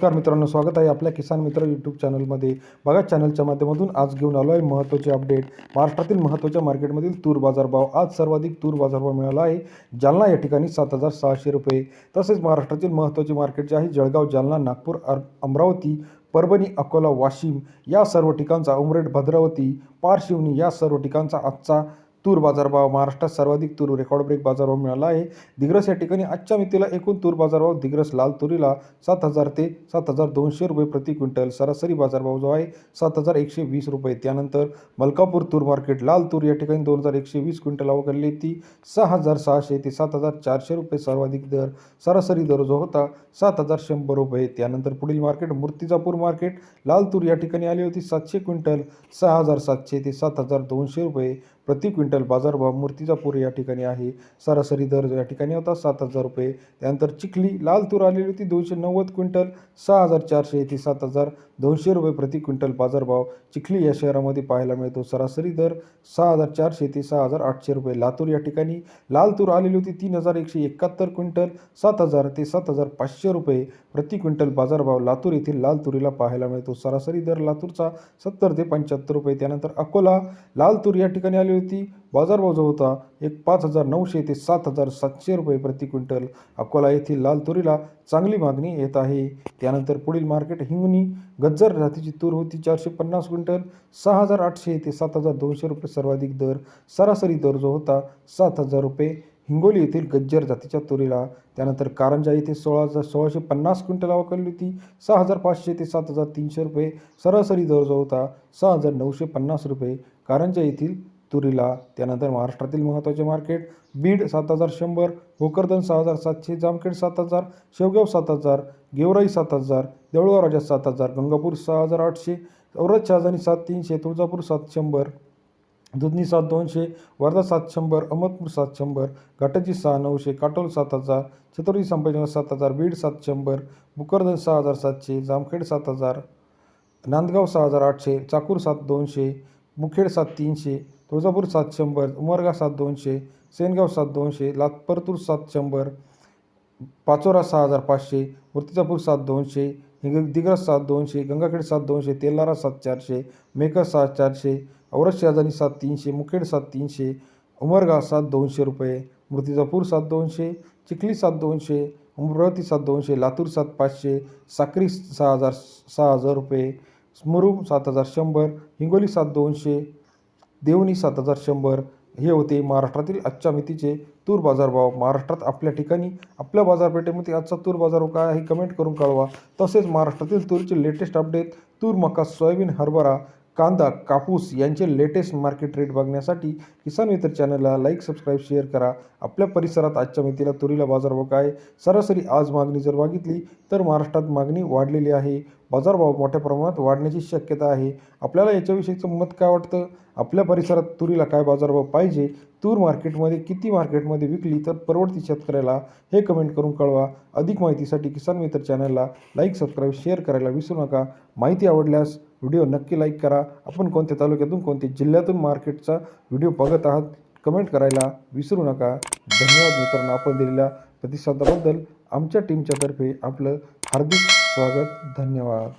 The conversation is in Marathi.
नमस्कार मित्रांनो स्वागत आहे आपल्या किसान मित्र यूट्यूब चॅनलमध्ये बघा चॅनलच्या माध्यमातून आज घेऊन आलो आहे महत्त्वाचे अपडेट महाराष्ट्रातील महत्त्वाच्या मार्केटमधील तूर बाजारभाव आज सर्वाधिक तूर बाजारभाव मिळाला आहे. जालना या ठिकाणी सात हजार सहाशे रुपये. तसेच महाराष्ट्रातील महत्त्वाचे मार्केट जे आहे जळगाव जालना नागपूर अमरावती परभणी अकोला वाशिम या सर्व ठिकाणचा उमरेड भद्रावती पारशिवनी या सर्व ठिकाणचा आजचा तूर बाजारभाव महाराष्ट्रात सर्वाधिक तूर रेकॉर्ड ब्रेक बाजारभाव मिळाला आहे. दिग्रस या ठिकाणी आजच्या मितीला एकूण तूर बाजारभाव दिग्रस लाल तुरीला सात हजार ते सात हजार दोनशे रुपये प्रति क्विंटल. सरासरी बाजारभाव जो आहे सात हजार एकशे वीस रुपये. त्यानंतर मलकापूर तूर मार्केट लाल तूर या ठिकाणी दोन हजार एकशे वीस क्विंटल अवघडली ती सहा हजार सहाशे ते सात हजार चारशे रुपये सर्वाधिक दर सरासरी दर जो होता सात हजार शंभर रुपये. त्यानंतर पुढील मार्केट मूर्तिजापूर मार्केट लाल तूर या ठिकाणी आली होती सातशे क्विंटल सहा हजार सातशे ते सात हजार दोनशे रुपये. प्रति क्विंटल बाजारभाव मूर्तिजापूर या ठिकाणी आहे. सरासरी दर या ठिकाणी होता सात हजार रुपये. त्यानंतर चिखली लाल तूर आलेली होती दोनशे नव्वद क्विंटल सहा हजार चारशे येथे सात हजार दोनशे रुपये प्रति क्विंटल बाजारभाव. चिखली या शहरामध्ये पाहायला मिळतो सरासरी दर सहा हजार चारशे ते सहा हजार आठशे रुपये. लातूर या ठिकाणी लाल तूर आलेली होती तीन हजार एकशे एकाहत्तर क्विंटल सात हजार ते सात हजार पाचशे रुपये प्रति क्विंटल बाजारभाव लातूर येथील लाल तुरीला पाहायला मिळतो. सरासरी दर लातूरचा सत्तर ते पंच्याहत्तर रुपये. त्यानंतर अकोला लाल तूर या ठिकाणी आले होती. बाजारभाव जो होता एक पाच हजार नऊशे ते सात हजार सातशे रुपये प्रति क्विंटल. अकोला येथील लाल तुरीला चांगली मागणी येत आहे. त्यानंतर पुढील मार्केट हिंगणी गज्जर जातीची तूर होती चारशे पन्नास क्विंटल सहा हजार आठशे ते सात हजार दोनशे रुपये सर्वाधिक दर सरासरी दर जो होता सात हजार रुपये. हिंगोली येथील गज्जर जातीच्या तुरीला त्यानंतर कारंजा येथे सोळा हजार सोळाशे पन्नास क्विंटल अवकलली होती सहा हजार पाचशे ते सात हजार तीनशे रुपये. सरासरी दर जो होता सहा हजार नऊशे पन्नास रुपये. कारंजा येथील तुरीला त्यानंतर महाराष्ट्रातील महत्त्वाचे मार्केट बीड सात हजार शंभर भोकरदन सहा हजार सातशे जामखेड सात हजार शेवगाव सात हजार गेवराई सात हजार देऊळगाव राजा सात हजार गंगापूर सहा हजार आठशे औरत शहाजानी सात तीनशे तुळजापूर सात शंभर दुधनी सात दोनशे वर्धा सात शंभर अहमदपूर सात शंभर घाटाची सहा नऊशे काटोल सात हजार छत्रपती संभाजीनगर सात हजार बीड सात शंभर भुकरदन सहा हजार सातशे जामखेड सात हजार नांदगाव सहा हजार आठशे चाकूर सात दोनशे मुखेड सात तीनशे तुळजापूर सात शंभर उमरगा सात दोनशे सेनगाव सात दोनशे लातपरतूर सात शंभर पाचोरा सहा हजार पाचशे मूर्तिजापूर सात दोनशे हिंग दिग्रस सात दोनशे गंगाखेड सात दोनशे तेलारा सात चारशे मेकर सात चारशे औरत शहाजानी सात तीनशे मुखेड सात तीनशे उमरगा सात दोनशे रुपये मूर्तिजापूर सात दोनशे चिखली सात दोनशे अमरावती सात दोनशे लातूर सात पाचशे साक्री सहा हजार सहा हजार रुपये स्मरूम सात हजार शंभर हिंगोली सात दोनशे देवणी सात हजार शंभर. हे होते महाराष्ट्रातील आजच्या मितीचे तूर बाजारभाव. महाराष्ट्रात आपल्या ठिकाणी आपल्या बाजारपेठेमध्ये आजचा तूर बाजारभाव काय आहे कमेंट करून कळवा. तसेच महाराष्ट्रातील तूरचे लेटेस्ट अपडेट तूर मका सोयाबीन हरभरा कांदा कापूस यांचे लेटेस्ट मार्केट रेट बघण्यासाठी किसान मित्र चॅनलला लाईक सबस्क्राईब शेअर करा. आपल्या परिसरात आजच्या मितीला तुरीला बाजारभाव काय? सरासरी आज मागणी जर बघितली तर महाराष्ट्रात मागणी वाढलेली आहे. बाजारभाव मोठ्या प्रमाणात वाढण्याची शक्यता आहे. आपल्याला याच्याविषयीचं मत काय वाटतं? आपल्या परिसरात तुरीला काय बाजारभाव पाहिजे? तूर मार्केटमध्ये किती मार्केटमध्ये विकली तर परवडती शेतकऱ्याला? हे कमेंट करून कळवा. अधिक माहितीसाठी किसान मित्र चॅनलला लाईक सबस्क्राईब शेअर करायला विसरू नका. माहिती आवडल्यास व्हिडिओ नक्की लाईक करा. आपण कोणत्या तालुक्यातून कोणत्या जिल्ह्यातून मार्केटचा व्हिडिओ बघत आहात कमेंट करायला विसरू नका. धन्यवाद मित्रांनो आपण दिलेल्या प्रतिसादाबद्दल आमच्या टीमच्यातर्फे आपलं हार्दिक स्वागत धन्यवाद.